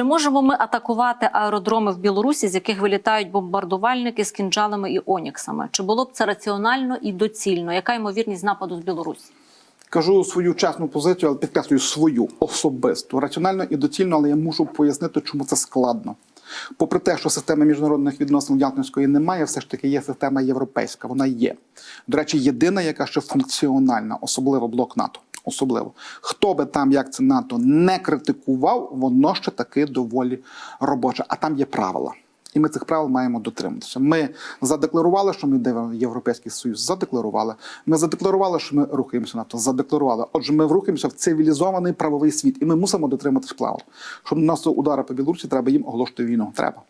Чи можемо ми атакувати аеродроми в Білорусі, з яких вилітають бомбардувальники з кінжалами і оніксами? Чи було б це раціонально і доцільно? Яка ймовірність нападу з Білорусі? Кажу свою чесну позицію, але підкреслюю свою особисту. Раціонально і доцільно, але я мушу пояснити, чому це складно. Попри те, що системи міжнародних відносин Ялтинської немає, все ж таки є система європейська. Вона є. До речі, єдина, яка ще функціональна, особливо блок НАТО. Особливо хто би там, як це НАТО, не критикував, воно ще таки доволі робоче. А там є правила. І ми цих правил маємо дотримуватися. Ми задекларували, що ми йдемо в Європейський Союз. Задекларували. Ми задекларували, що ми рухаємося НАТО. Задекларували. Отже, ми рухаємося в цивілізований правовий світ, і ми мусимо дотриматись правил. Щоб наносити удари по Білорусі, треба їм оголошувати війну. Треба.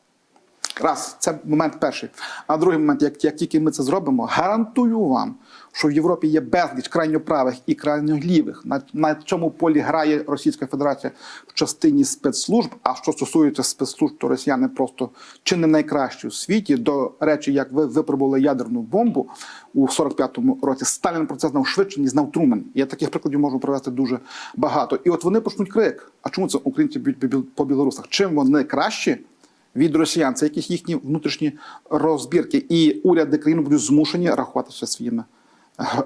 Раз, це момент перший. А другий момент, як, як тільки ми це зробимо, гарантую вам, що в Європі є безліч крайньо правих і крайньо лівих. На, на цьому полі грає Російська Федерація в частині спецслужб. А що стосується спецслужб, то росіяни просто чи не найкращі у світі. До речі, як ви випробували ядерну бомбу у 45-му році, Сталін про це знав швидше, ніж знав Трумен. Я таких прикладів можу привести дуже багато. І от вони почнуть крик. А чому це українці б'ють по білорусах? Чим вони кращі? Від росіян, це якісь їхні внутрішні розбірки, і уряди країн будуть змушені рахуватися своїми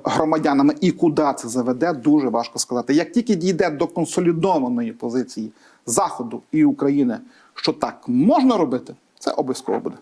громадянами. І куди це заведе, дуже важко сказати. Як тільки дійде до консолідованої позиції Заходу і України, що так можна робити, це обов'язково буде.